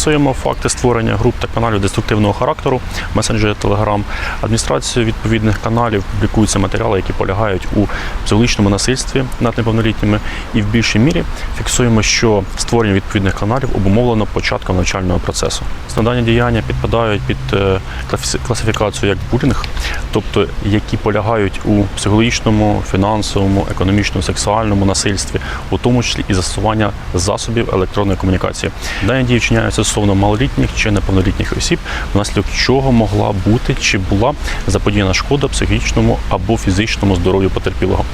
Фіксуємо факти створення груп та каналів деструктивного характеру в месенджері Telegram. Адміністрацією відповідних каналів публікуються матеріали, які полягають у психологічному насильстві над неповнолітніми, і в більшій мірі фіксуємо, що створення відповідних каналів обумовлено початком навчального процесу. Складання діяння підпадають під е, класифікацію як булінг, тобто які полягають у психологічному, фінансовому, економічному, сексуальному насильстві, у тому числі і застосування засобів електронної комунікації. Дані дії вчиняються стосовно малолітніх чи неповнолітніх осіб, внаслідок чого могла бути чи була заподіяна шкода психічному або фізичному здоров'ю потерпілого.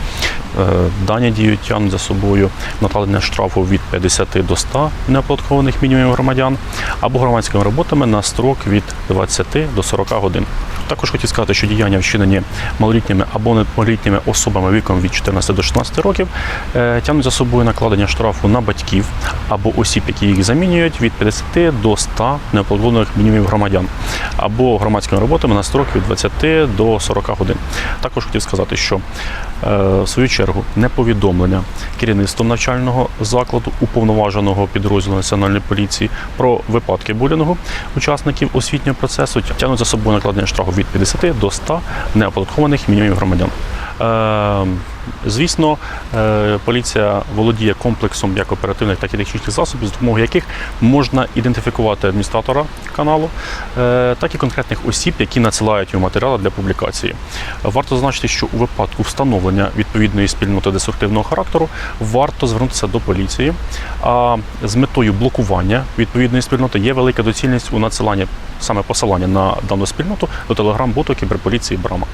Е, Дані тягнуть за собою накладення штрафу від 50 до 100 неоподаткованих мінімумів громадян або громадськими роботами на строк від 20 до 40 годин. Також хотів сказати, що діяння вчинені малолітніми або неповнолітніми особами віком від 14 до 16 років е, тягнуть за собою накладення штрафу на батьків або осіб, які їх замінюють, від 50 до 100 неоподаткованих мінімумів громадян або громадськими роботами на строк від 20 до 40 годин. Також хотів сказати, що е, в свою чергу неповідомлення керівництвом навчального закладу уповноваженого підрозділу національної поліції про випадки булінгу учасників освітнього процесу тягнуть за собою накладення штрафу від 50 до 100 неоподаткованих мінімумів громадян. Е, Звісно, е, поліція володіє комплексом як оперативних, так і технічних засобів, з допомогою яких можна ідентифікувати адміністратора каналу, е, так і конкретних осіб, які надсилають йому матеріали для публікації. Варто зазначити, що у випадку встановлення відповідної спільноти деструктивного характеру варто звернутися до поліції. А з метою блокування відповідної спільноти є велика доцільність у надсиланні саме посилання на дану спільноту до телеграм-боту кіберполіції Брама.